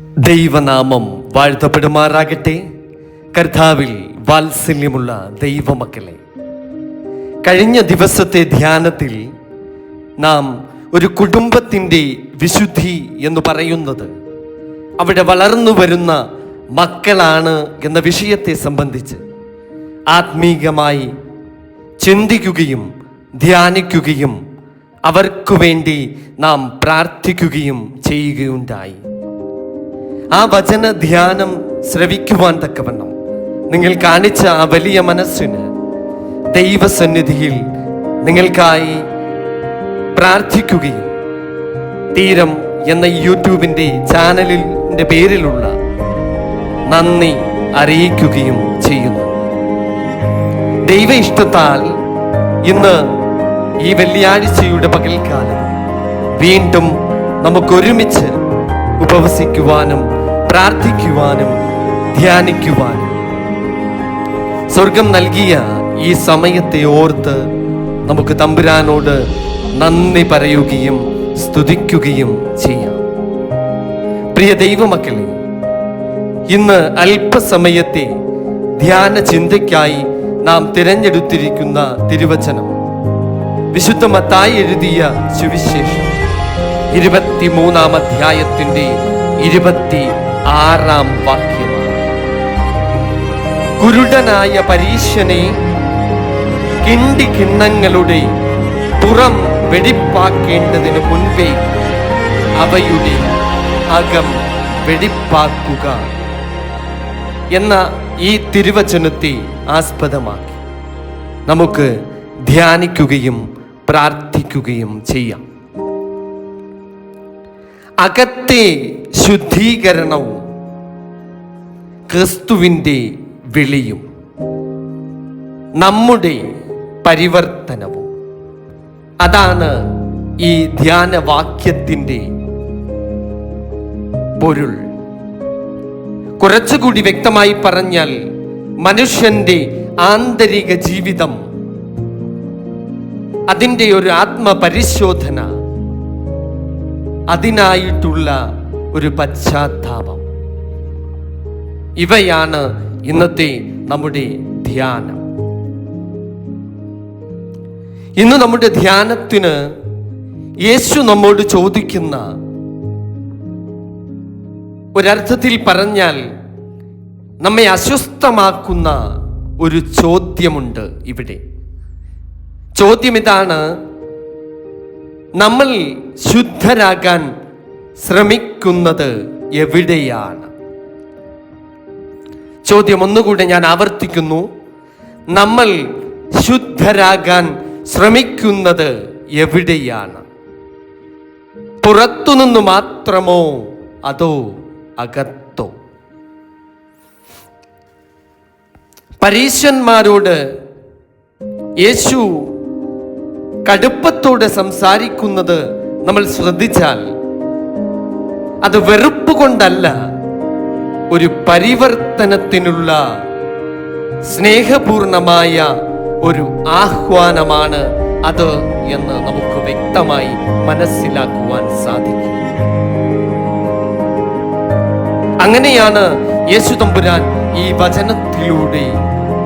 ദൈവനാമം വാഴ്ത്തപ്പെടുമാറാകട്ടെ. കർത്താവിൽ വാത്സല്യമുള്ള ദൈവമക്കളെ കഴിഞ്ഞ ദിവസത്തെ ധ്യാനത്തിൽ നാം ഒരു കുടുംബത്തിന്റെ വിശുദ്ധി എന്ന് പറയുന്നത് അവിടെ വളർന്നു വരുന്ന മക്കളാണ് എന്ന വിഷയത്തെ സംബന്ധിച്ച് ആത്മീകമായി ചിന്തിക്കുകയും ധ്യാനിക്കുകയും അവർക്കു വേണ്ടി നാം പ്രാർത്ഥിക്കുകയും ചെയ്യുകയുണ്ടായി. ആ വചന ധ്യാനം ശ്രവിക്കുവാൻ തക്കവണ്ണം. നിങ്ങൾ കാണിച്ച ആ വലിയ മനസ്സിന് ദൈവസന്നിധിയിൽ നിങ്ങൾക്കായി പ്രാർത്ഥിക്കുകയും തീരം എന്ന യൂട്യൂബിന്റെ ചാനലിന്റെ പേരിലുള്ള നന്ദി അറിയിക്കുകയും ചെയ്യുന്നു. ദൈവ ഇഷ്ടത്താൽ ഇന്ന് ഈ വെള്ളിയാഴ്ചയുടെ പകൽക്കാലം വീണ്ടും നമുക്കൊരുമിച്ച് ഉപവസിക്കുവാനും പ്രാർത്ഥിക്കുവാനും ധ്യാനിക്കുവാനും. സ്വർഗം നൽകിയ ഈ സമയത്തെ ഓർത്ത് നമുക്ക് തമ്പുരാനോട് നന്ദി പറയുകയും സ്തുതിക്കുകയും ചെയ്യാം. പ്രിയ ദൈവമക്കളെ ഇന്ന് അല്പസമയത്തെ ധ്യാന ചിന്തയ്ക്കായി നാം തിരഞ്ഞെടുത്തിരിക്കുന്ന തിരുവചനം വിശുദ്ധ മത്തായി എഴുതിയ സുവിശേഷം ഇരുപത്തിമൂന്നാം അധ്യായത്തിന്റെ ഇരുപത്തി ആറാം വാക്യമാണ്. കുരുടനായ പരീശനെ കിണ്ടി കിണ്ണങ്ങളുടെ പുറം വെടിപ്പാക്കേണ്ടതിന് മുൻപേ അവയുടെ അകം വെടിപ്പാക്കുക എന്ന ഈ തിരുവചനത്തെ ആസ്പദമാക്കി. നമുക്ക് ധ്യാനിക്കുകയും പ്രാർത്ഥിക്കുകയും ചെയ്യാം. അകത്തെ ശുദ്ധീകരണവും ക്രിസ്തുവിന്റെ വിളിയും നമ്മുടെ പരിവർത്തനവും. അതാണ് ഈ ധ്യാനവാക്യത്തിന്റെ പൊരുൾ. കുറച്ചുകൂടി വ്യക്തമായി പറഞ്ഞാൽ മനുഷ്യന്റെ ആന്തരിക ജീവിതം അതിന്റെ ഒരു ആത്മപരിശോധന അതിനായിട്ടുള്ള ഒരു പശ്ചാത്താപം. ഇവയാണ് ഇന്നത്തെ നമ്മുടെ ധ്യാനം. ഇന്ന് നമ്മുടെ ധ്യാനത്തിന് യേശു നമ്മോട് ചോദിക്കുന്ന ഒരർത്ഥത്തിൽ പറഞ്ഞാൽ നമ്മെ അസ്വസ്ഥമാക്കുന്ന ഒരു ചോദ്യമുണ്ട് ഇവിടെ. ചോദ്യം ഇതാണ് നമ്മൾ ശുദ്ധരാകാൻ ശ്രമിക്കുന്നത് എവിടെയാണ്? ചോദ്യം ഒന്നുകൂടെ ഞാൻ ആവർത്തിക്കുന്നു. നമ്മൾ ശുദ്ധരാകാൻ ശ്രമിക്കുന്നത് എവിടെയാണ്? പുറത്തുനിന്ന് മാത്രമോ അതോ അകത്തോ? പരീശന്മാരോട് യേശു കടുപ്പത്തോടെ സംസാരിക്കുന്നത് നമ്മൾ ശ്രദ്ധിച്ചാൽ അത് വെറുപ്പ് കൊണ്ടല്ല. ഒരു പരിവർത്തനത്തിനുള്ള സ്നേഹപൂർണമായ ഒരു ആഹ്വാനമാണ് അത് എന്ന് നമുക്ക് വ്യക്തമായി മനസ്സിലാക്കുവാൻ സാധിക്കും. അങ്ങനെയാണ് യേശു തമ്പുരാൻ ഈ വചനത്തിലൂടെ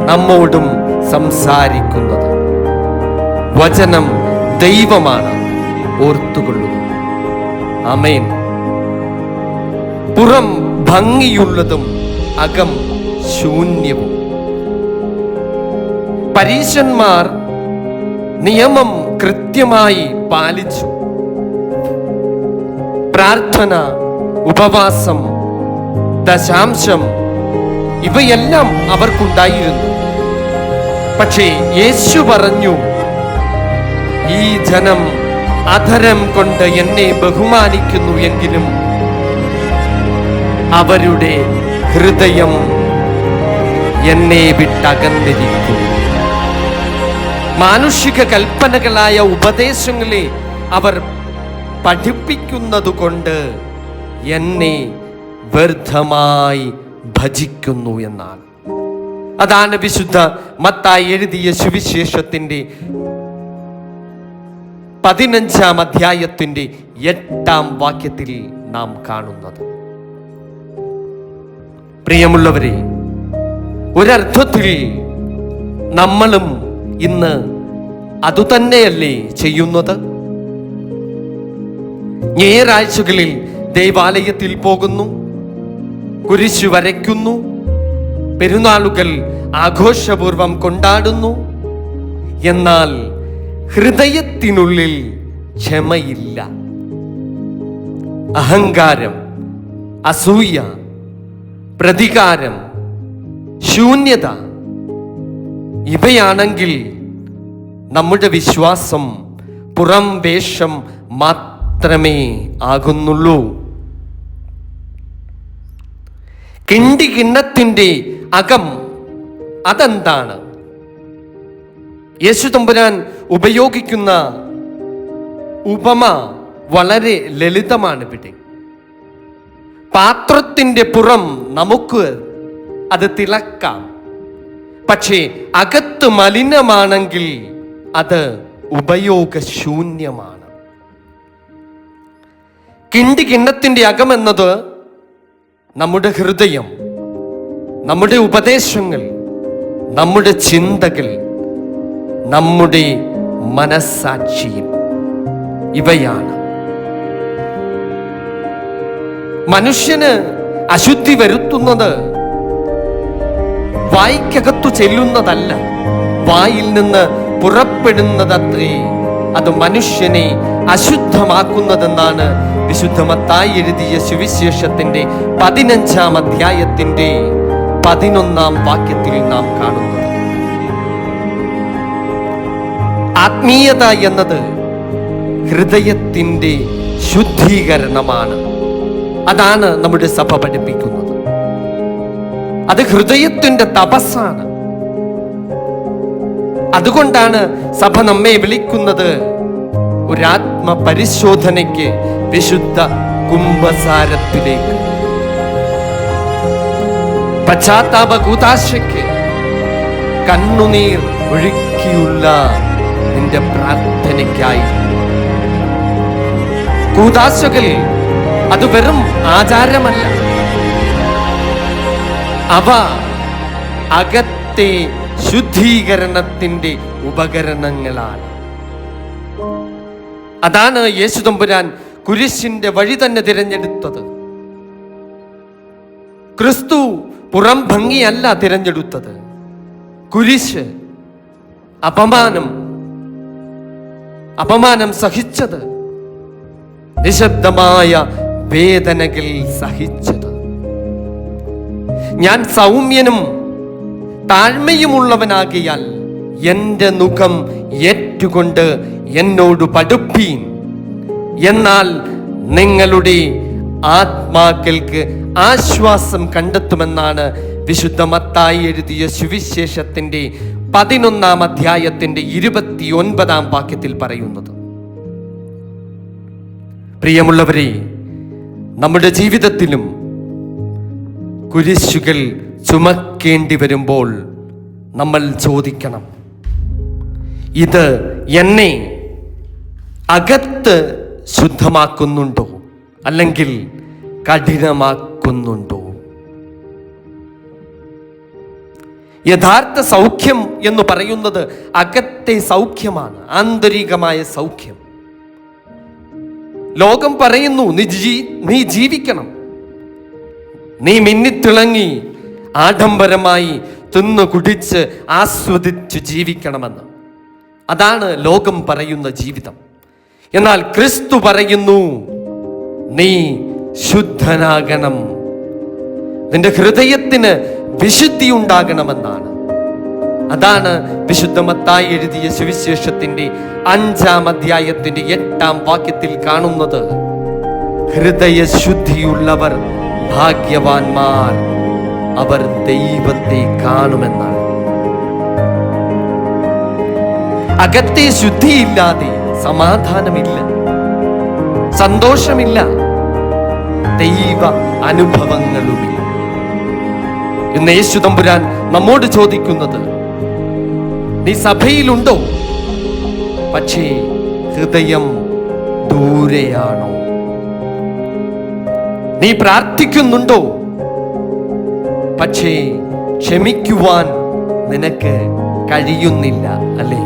നമ്മോടും സംസാരിക്കുന്നത്. വചനം ദൈവമാണ് ഓർത്തുകൊള്ളുക അമേൻ പുറം ഭംഗിയുള്ളതും അകം ശൂന്യവും. പരീശന്മാർ നിയമം കൃത്യമായി പാലിച്ചു. പ്രാർത്ഥന ഉപവാസം ദശാംശം ഇവയെല്ലാം അവർക്കുണ്ടായിരുന്നു. പക്ഷേ യേശു പറഞ്ഞു ഈ ജനം അധരം കൊണ്ട് എന്നെ ബഹുമാനിക്കുന്നു എങ്കിലും അവരുടെ ഹൃദയം എന്നെ വിട്ടകന്നിരിക്കും. മാനുഷിക കൽപ്പനകളായ ഉപദേശങ്ങളെ അവർ പഠിപ്പിക്കുന്നത് കൊണ്ട് എന്നെ വ്യർത്ഥമായി ഭജിക്കുന്നു എന്നാണ്. അതാണ് വിശുദ്ധ മത്തായി എഴുതിയ സുവിശേഷത്തിന്റെ പതിനഞ്ചാം അധ്യായത്തിന്റെ എട്ടാം വാക്യത്തിൽ നാം കാണുന്നത്. പ്രിയമുള്ളവരെ ഒരർത്ഥത്തിൽ നമ്മളും ഇന്ന് അതുതന്നെയല്ലേ ചെയ്യുന്നത്? ഞായറാഴ്ചകളിൽ ദൈവാലയത്തിൽ പോകുന്നു കുരിശു വരയ്ക്കുന്നു പെരുന്നാളുകൾ ആഘോഷപൂർവം കൊണ്ടാടുന്നു. എന്നാൽ ഹൃദയത്തിനുള്ളിൽ ക്ഷമയില്ല. അഹങ്കാരം അസൂയ പ്രതികാരം ശൂന്യത ഇവയാണെങ്കിൽ നമ്മുടെ വിശ്വാസം പുറം വേഷം മാത്രമേ ആകുന്നുള്ളൂ. കിണ്ടി കിണ്ണത്തിന്റെ അകം അതെന്താണ്? യേശു തമ്പുരാൻ ഉപയോഗിക്കുന്ന ഉപമ വളരെ ലളിതമാണ് ഇവിടെ. പാത്രത്തിന്റെ പുറം നമുക്ക് അത് തിളക്കാം. പക്ഷേ അകത്ത് മലിനമാണെങ്കിൽ അത് ഉപയോഗശൂന്യമാണ്. കിണ്ടി കിണ്ണത്തിന്റെ അകമെന്നത് നമ്മുടെ ഹൃദയം നമ്മുടെ ഉപദേശങ്ങൾ നമ്മുടെ ചിന്തകൾ നമ്മുടെ മനസ്സാക്ഷിയും ഇവയാണ്. മനുഷ്യന് അശുദ്ധി വരുത്തുന്നത് വായിക്കകത്തു ചെല്ലുന്നതല്ല. വായിൽ നിന്ന് പുറപ്പെടുന്നതത്രേ. അത് മനുഷ്യനെ അശുദ്ധമാക്കുന്നതെന്നാണ് വിശുദ്ധമത്തായി എഴുതിയ സുവിശേഷത്തിന്റെ പതിനഞ്ചാം അധ്യായത്തിന്റെ പതിനൊന്നാം വാക്യത്തിൽ നാം കാണുന്നത്. ആത്മീയത എന്നത് ഹൃദയത്തിന്റെ ശുദ്ധീകരണമാണ്. അതാണ് നമ്മുടെ സഭ പഠിപ്പിക്കുന്നത്. അത് ഹൃദയത്തിന്റെ തപസ്സാണ്. അതുകൊണ്ടാണ് സഭ നമ്മെ വിളിക്കുന്നത് ഒരാത്മ പരിശോധനയ്ക്ക് വിശുദ്ധ കുംഭസാരത്തിലേക്ക്. പശ്ചാത്താപ കൂതാശയ്ക്ക് കണ്ണുനീർ ഒഴുക്കിയുള്ള നിന്റെ പ്രാർത്ഥനയ്ക്കായി. കൂതാശകൾ അത് വെറും ആചാരമല്ല. അവ അകത്തെ ശുദ്ധീകരണത്തിന്റെ ഉപകരണങ്ങളാണ്. അതാണ് യേശു തമ്പുരാൻ കുരിശിന്റെ വഴി തന്നെ തിരഞ്ഞെടുത്തത്. ക്രിസ്തു പുറം ഭംഗിയല്ല തിരഞ്ഞെടുത്തത്. കുരിശ് അപമാനം അപമാനം സഹിച്ചത്. നിശബ്ദമായ വേദനകൾ സഹിച്ചത്. ഞാൻ സൗമ്യനും താഴ്മയുമുള്ളവനാകിയാൽ എന്റെ മുഖം ഏറ്റുകൊണ്ട് എന്നോട് പഠിപ്പീൻ. എന്നാൽ നിങ്ങളുടെ ആത്മാക്കൾക്ക് ആശ്വാസം കണ്ടെത്തുമെന്നാണ് വിശുദ്ധ മത്തായി എഴുതിയ സുവിശേഷത്തിന്റെ പതിനൊന്നാം അധ്യായത്തിന്റെ ഇരുപത്തി ഒൻപതാം വാക്യത്തിൽ പറയുന്നത്. പ്രിയമുള്ളവരെ നമ്മുടെ ജീവിതത്തിലും കുരിശുകൾ ചുമക്കേണ്ടി വരുമ്പോൾ നമ്മൾ ചോദിക്കണം ഇത് എന്നെ അകത്ത് ശുദ്ധമാക്കുന്നുണ്ടോ അല്ലെങ്കിൽ കഠിനമാക്കുന്നുണ്ടോ? യഥാർത്ഥ സൗഖ്യം എന്ന് പറയുന്നത് അകത്തെ സൗഖ്യമാണ് ആന്തരികമായ സൗഖ്യം. ലോകം പറയുന്നു നീ നീ ജീവിക്കണം. നീ മിന്നിത്തിളങ്ങി ആഡംബരമായി തിന്നു കുടിച്ച് ആസ്വദിച്ച് ജീവിക്കണമെന്ന്. അതാണ് ലോകം പറയുന്ന ജീവിതം. എന്നാൽ ക്രിസ്തു പറയുന്നു നീ ശുദ്ധനാകണം. നിന്റെ ഹൃദയത്തിന് വിശുദ്ധി ഉണ്ടാകണമെന്നാണ്. അതാണ് വിശുദ്ധമത്തായി എഴുതിയ സുവിശേഷത്തിന്റെ അഞ്ചാം അധ്യായത്തിന്റെ എട്ടാം വാക്യത്തിൽ കാണുന്നത്. ഹൃദയശുദ്ധിയുള്ളവർ ഭാഗ്യവാന്മാർ അവർ ദൈവത്തെ കാണുമെന്നാണ്. അകത്തെ ശുദ്ധിയില്ലാതെ സമാധാനമില്ല സന്തോഷമില്ല ദൈവ അനുഭവങ്ങളുമില്ല. ഇന്ന് യേശു തമ്പുരാൻ നമ്മോട് ചോദിക്കുന്നത് നീ സഭയിലുണ്ടോ? പക്ഷേ ഹൃദയം ദൂരെയാണോ? നീ പ്രാർത്ഥിക്കുന്നുണ്ടോ? പക്ഷേ ക്ഷമിക്കുവാൻ നിനക്ക് കഴിയുന്നില്ല അല്ലേ?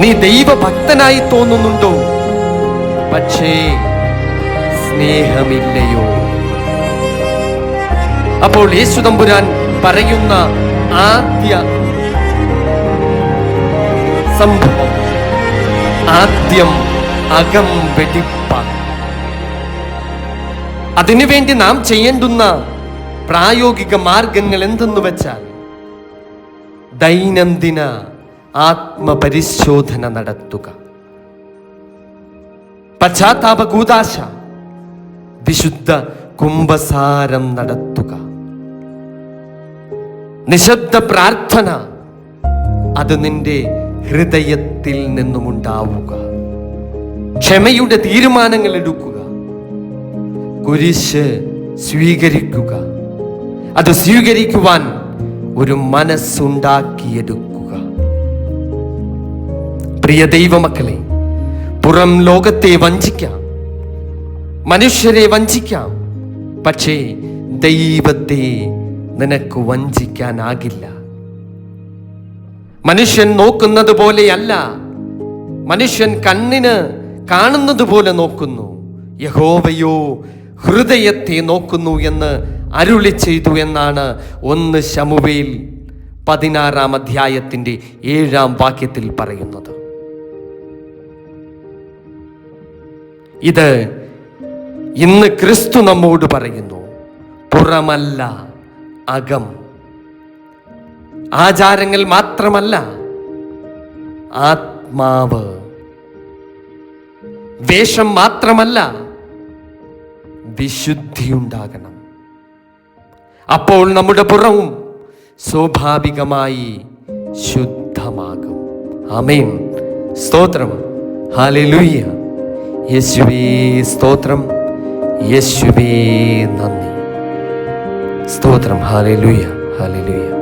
നീ ദൈവഭക്തനായി തോന്നുന്നുണ്ടോ? പക്ഷേ സ്നേഹമില്ലയോ? അപ്പോൾ യേശുദമ്പുരാൻ പറയുന്ന ആദ്യ സംഭവം. ആദ്യം അകം വെടിപ്പ അതിനുവേണ്ടി നാം ചെയ്യേണ്ടുന്ന പ്രായോഗിക മാർഗങ്ങൾ എന്തെന്ന് വെച്ചാൽ ദൈനംദിന ആത്മപരിശോധന നടത്തുക. പശ്ചാത്താപ കൂതാശ വിശുദ്ധ കുംഭസാരം നടത്തുക. നിശബ്ദ പ്രാർത്ഥന അത് നിന്റെ ഹൃദയത്തിൽ നിന്നുമുണ്ടാവുക. ക്ഷമയുടെ തീരുമാനങ്ങൾ എടുക്കുക. കുരിശ് സ്വീകരിക്കുക. അത് സ്വീകരിക്കുവാൻ ഒരു മനസ്സുണ്ടാക്കിയെടുക്കുക. പ്രിയ ദൈവമക്കളെ പുറം ലോകത്തെ വഞ്ചിക്കാം. മനുഷ്യരെ വഞ്ചിക്കാം. പക്ഷേ ദൈവത്തെ നിനക്ക് വഞ്ചിക്കാനാകില്ല. മനുഷ്യൻ നോക്കുന്നത് പോലെയല്ല. മനുഷ്യൻ കണ്ണിന് കാണുന്നത് പോലെ നോക്കുന്നു. യഹോവയോ ഹൃദയത്തെ നോക്കുന്നു എന്ന് അരുളി ചെയ്തു എന്നാണ് ഒന്ന് ശമുവേൽ പതിനാറാം അധ്യായത്തിന്റെ ഏഴാം വാക്യത്തിൽ പറയുന്നത്. ഇത് ഇന്ന് ക്രിസ്തു നമ്മോട് പറയുന്നു പുറമല്ല അകം. ആചാരങ്ങൾ മാത്രമല്ല ആത്മാവ്. വേഷം മാത്രമല്ല വിശുദ്ധിയുണ്ടാകണം. അപ്പോൾ നമ്മുടെ പുറവും സ്വാഭാവികമായി ശുദ്ധമാകും. അമേൻ സ്തോത്രം. ഹാലലുയ്യ യേശുവേ സ്തോത്രം. യേശുവേ നന്ദി. സ്തോത്രം. ഹാലലുയ്യ ഹാലലുയ്യ